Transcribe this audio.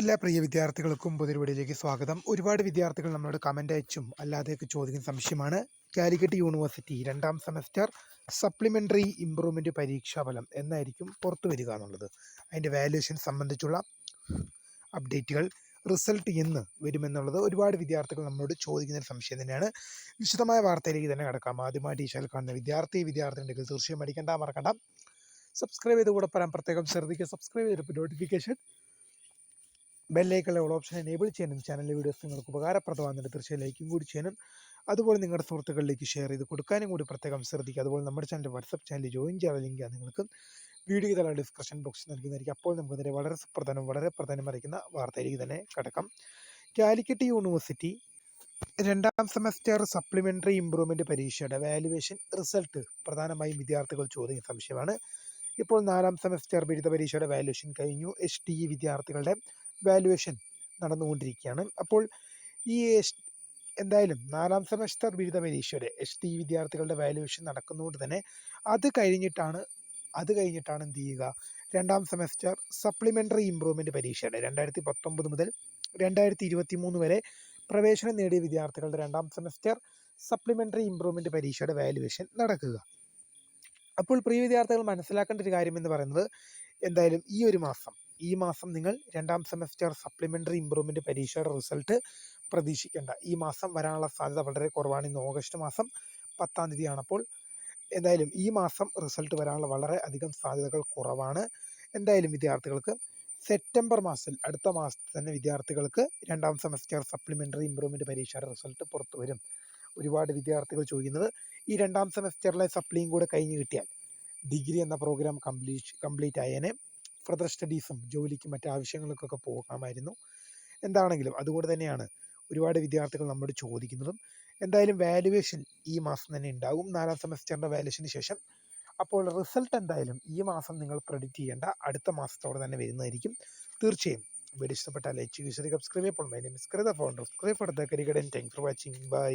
എല്ലാ പ്രിയ വിദ്യാർത്ഥികൾക്കും പുതിയൊരുപടിയിലേക്ക് സ്വാഗതം. ഒരുപാട് വിദ്യാർത്ഥികൾ നമ്മളോട് കമന്റ് അയച്ചും അല്ലാതെയൊക്കെ ചോദിക്കുന്ന സംശയമാണ്. കാലിക്കറ്റ് യൂണിവേഴ്സിറ്റി രണ്ടാം സെമസ്റ്റർ സപ്ലിമെന്ററി ഇമ്പ്രൂവ്മെന്റ് പരീക്ഷാഫലം എന്നായിരിക്കും പുറത്തു വരിക എന്നുള്ളത്. അതിന്റെ വാല്യുവേഷൻ സംബന്ധിച്ചുള്ള അപ്ഡേറ്റുകൾ റിസൾട്ട് എന്ന് വരുമെന്നുള്ളത് ഒരുപാട് വിദ്യാർത്ഥികൾ നമ്മളോട് ചോദിക്കുന്ന ഒരു സംശയം തന്നെയാണ്. വിശദമായ വാർത്തയിലേക്ക് തന്നെ കിടക്കാം. ആദ്യമായിട്ട് ഈ കാണുന്ന വിദ്യാർത്ഥി വിദ്യാർത്ഥി ഉണ്ടെങ്കിൽ തീർച്ചയായും പഠിക്കേണ്ട മറക്കണ്ട. സബ്സ്ക്രൈബ് ചെയ്ത് കൂടെ പറയാൻ പ്രത്യേകം ശ്രദ്ധിക്കുക. സബ്സ്ക്രൈബ് ചെയ്തിട്ട് നോട്ടിഫിക്കേഷൻ ബെല്ലൈക്കുള്ള ഓപ്ഷൻ എനേബിൾ ചെയ്യാനും ചാനലിലെ വീഡിയോസ് നിങ്ങൾക്ക് ഉപകാരപ്രദമാകുന്നുണ്ട് തീർച്ചയായും ലൈക്കും കൂടി ചെയ്യാനും അതുപോലെ നിങ്ങളുടെ സുഹൃത്തുക്കളിലേക്ക് ഷെയർ ചെയ്ത് കൊടുക്കാനും കൂടി പ്രത്യേകം ശ്രദ്ധിക്കുക. അതുപോലെ നമ്മുടെ ചാനൽ വാട്സപ്പ് ചാനൽ ജോയിൻ ചെയ്യാനുള്ള ലിങ്ക് നിങ്ങൾക്ക് വീഡിയോ തല ഡിസ്ക്രിപ്ഷൻ ബോക്സിൽ നൽകുന്നതായിരിക്കും. അപ്പോൾ നമുക്ക് നേരെ വളരെ സുപ്രധാനം വളരെ പ്രധാനം അറിയിക്കുന്ന വാർത്തയിലേക്ക് തന്നെ കിടക്കാം. കാലിക്കറ്റ് യൂണിവേഴ്സിറ്റി രണ്ടാം സെമസ്റ്റർ സപ്ലിമെന്ററി ഇമ്പ്രൂവ്മെന്റ് പരീക്ഷയുടെ വാല്യുവേഷൻ റിസൾട്ട് പ്രധാനമായും വിദ്യാർത്ഥികൾ ചോദിക്കുന്ന സംശയമാണ്. ഇപ്പോൾ നാലാം സെമസ്റ്റർ ബിരുദ പരീക്ഷയുടെ വാല്യുവേഷൻ കഴിഞ്ഞു. എച്ച് ടി ഇ വിദ്യാർത്ഥികളുടെ വാല്യുവേഷൻ നടന്നുകൊണ്ടിരിക്കുകയാണ്. അപ്പോൾ ഈ എന്തായാലും നാലാം സെമസ്റ്റർ ബിരുദ പരീക്ഷയുടെ എച്ച് ടി വിദ്യാർത്ഥികളുടെ വാല്യുവേഷൻ നടക്കുന്നതുകൊണ്ട് തന്നെ അത് കഴിഞ്ഞിട്ടാണ് അത് കഴിഞ്ഞിട്ടാണ് എന്ത് ചെയ്യുക? രണ്ടാം സെമസ്റ്റർ സപ്ലിമെന്ററി ഇമ്പ്രൂവ്മെന്റ് പരീക്ഷയുടെ രണ്ടായിരത്തി പത്തൊമ്പത് മുതൽ രണ്ടായിരത്തി ഇരുപത്തി മൂന്ന് വരെ പ്രവേശനം നേടിയ വിദ്യാർത്ഥികളുടെ രണ്ടാം സെമസ്റ്റർ സപ്ലിമെന്ററി ഇമ്പ്രൂവ്മെന്റ് പരീക്ഷയുടെ വാല്യുവേഷൻ നടക്കുക. അപ്പോൾ പ്രിയ വിദ്യാർത്ഥികൾ മനസ്സിലാക്കേണ്ട ഒരു കാര്യം എന്ന് പറയുന്നത് എന്തായാലും ഈ ഒരു മാസം ഈ മാസം നിങ്ങൾ രണ്ടാം സെമസ്റ്റർ സപ്ലിമെന്ററി ഇമ്പ്രൂവ്മെന്റ് പരീക്ഷയുടെ റിസൾട്ട് പ്രതീക്ഷിക്കേണ്ട. ഈ മാസം വരാനുള്ള സാധ്യത വളരെ കുറവാണ്. ഇന്ന് ഓഗസ്റ്റ് മാസം പത്താം തീയതിയാണ്. അപ്പോൾ എന്തായാലും ഈ മാസം റിസൾട്ട് വരാനുള്ള വളരെ അധികം സാധ്യതകൾ കുറവാണ്. എന്തായാലും വിദ്യാർത്ഥികൾക്ക് സെപ്റ്റംബർ മാസത്തിൽ അടുത്ത മാസത്തിൽ തന്നെ വിദ്യാർത്ഥികൾക്ക് രണ്ടാം സെമസ്റ്റർ സപ്ലിമെന്ററി ഇമ്പ്രൂവ്മെന്റ് പരീക്ഷയുടെ റിസൾട്ട് പുറത്തു വരും. ഒരുപാട് വിദ്യാർത്ഥികൾ ചോദിക്കുന്നത് ഈ രണ്ടാം സെമസ്റ്ററിലെ സപ്ലിയും കൂടെ കഴിഞ്ഞ് കിട്ടിയാൽ ഡിഗ്രി എന്ന പ്രോഗ്രാം കംപ്ലീറ്റ് കംപ്ലീറ്റ് ആയേനെ ഫർദർ സ്റ്റഡീസും മറ്റു ആവശ്യങ്ങൾക്കൊക്കെ പോകാമായിരുന്നു. എന്താണെങ്കിലും അതുകൊണ്ട് തന്നെയാണ് ഒരുപാട് വിദ്യാർത്ഥികൾ നമ്മോട് ചോദിക്കുന്നതും എന്തായാലും വാലുവേഷൻ ഈ മാസം തന്നെ ഉണ്ടാകും നാലാം സെമസ്റ്ററിന്റെ വാല്യുവേഷന് ശേഷം അപ്പോൾ റിസൾട്ട് എന്തായാലും ഈ മാസം നിങ്ങൾ പ്രെഡിക്റ്റ് ചെയ്യേണ്ട അടുത്ത മാസത്തോടെ തന്നെ വരുന്നതായിരിക്കും. തീർച്ചയായും. വീഡിയോ ഇഷ്ടപ്പെട്ടാൽ ലൈക്ക് ചെയ്യുക സബ്സ്ക്രൈബ് ചെയ്യപ്പോൾ my name is Kritha phone subscribe for the കരികടൻ താങ്ക്സ് ഫോർ വാച്ചിങ് ബൈ